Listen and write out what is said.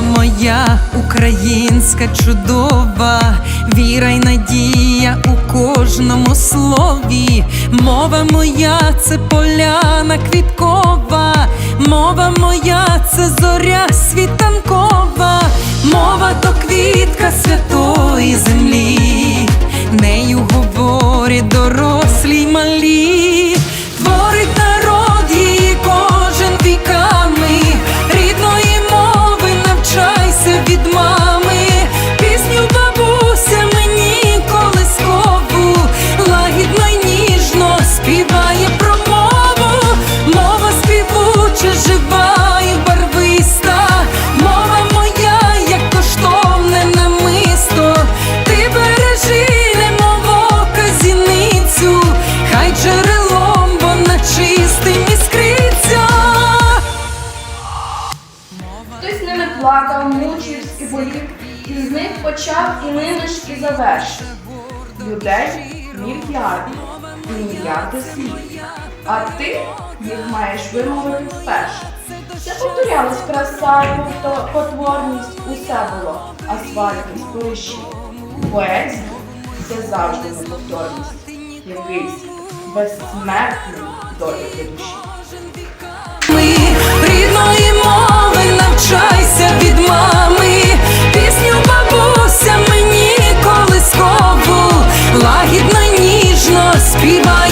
моя українська чудова, віра й надія у кожному слові. Мова моя це поляна квіткова, мова моя це Хтось ними плакав, мучився і болів, і з них почав і ними і завершив. Людей мільярди, і мільярди слів. А ти їх маєш вимовити вперше. Це повторялось повто- потворність, усе було, асфальтність, пиші. Поезія це завжди неповторність, якийсь безсмертний доля для душі. Be my